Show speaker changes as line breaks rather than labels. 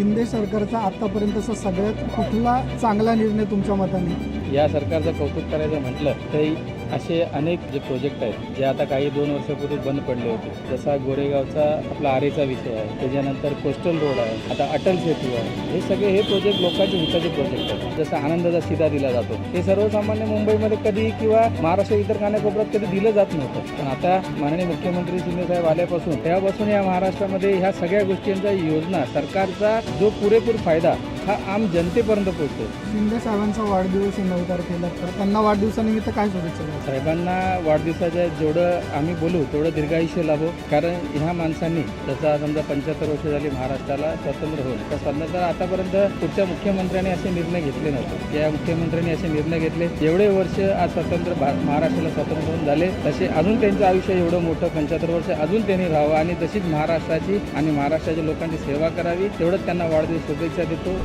शिंदे सरकारचा आतापर्यंतचा सगळ्यात कुठला चांगला निर्णय तुमच्या मताने?
या सरकारचं कौतुक करायचं म्हटलं तर असे अनेक जे प्रोजेक्ट आहेत जे आता काही दोन वर्षापूर्वी बंद पडले होते. जसा गोरेगावचा आपला आरेचा विषय आहे त्याच्यानंतर कोस्टल रोड आहे आता अटल सेतू आहे. हे सगळे हे प्रोजेक्ट लोकांचे हिताचे प्रोजेक्ट आहेत. जसं आनंदाचा सिधा दिला जातो. हे सर्वसामान्य मुंबईमध्ये कधी किंवा महाराष्ट्र इतर कानाकोपऱ्यात कधी दिलं जात नव्हतं. पण आता माननीय मुख्यमंत्री शिंदेसाहेब आल्यापासून तेव्हापासून या महाराष्ट्रामध्ये ह्या सगळ्या गोष्टींचा योजना सरकारचा जो पुरेपूर फायदा हा आम जनतेपर्यंत पोहोचतो
शिंदे साहेबांचा वाढदिवस आहे नऊ तारखेला तर त्यांना वाढदिवसानिमित्त काय शुभेच्छा द्याल?
साहेबांना वाढदिवसाच्या जेवढं आम्ही बोलू तेवढं दीर्घायुष्य लाभो. कारण ह्या माणसांनी जसा समजा पंच्याहत्तर वर्ष झाली महाराष्ट्राला स्वातंत्र्य होऊन तर स्वातंत्र्य आतापर्यंत कुठच्या मुख्यमंत्र्यांनी असे निर्णय घेतले नव्हते. या मुख्यमंत्र्यांनी असे निर्णय घेतले जेवढे वर्ष आज स्वतंत्र महाराष्ट्राला स्वातंत्र्य होऊन झाले. तसे अजून त्यांचं आयुष्य एवढं मोठं पंच्याहत्तर वर्ष अजून त्यांनी राहावं. आणि तशीच महाराष्ट्राची आणि महाराष्ट्राच्या लोकांची सेवा करावी तेवढंच त्यांना वाढदिवस शुभेच्छा देतो.